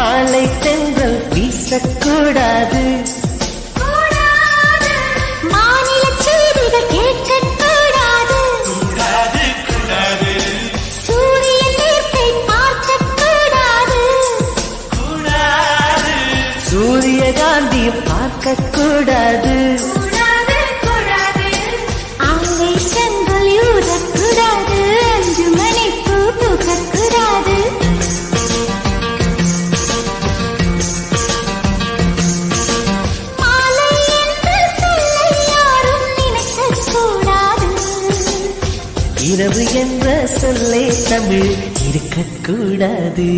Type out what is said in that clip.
மாலை தென்றல் வீசக்கூடாது. மாநில செய்திகள் கேட்கக்கூடாது. சூரியன் நேர்த்தை பார்க்கக்கூடாது. சூரியகாந்தியை பார்க்கக்கூடாது. இரவு என்ற சொல்லே தமிழ் இருக்கக்கூடாது.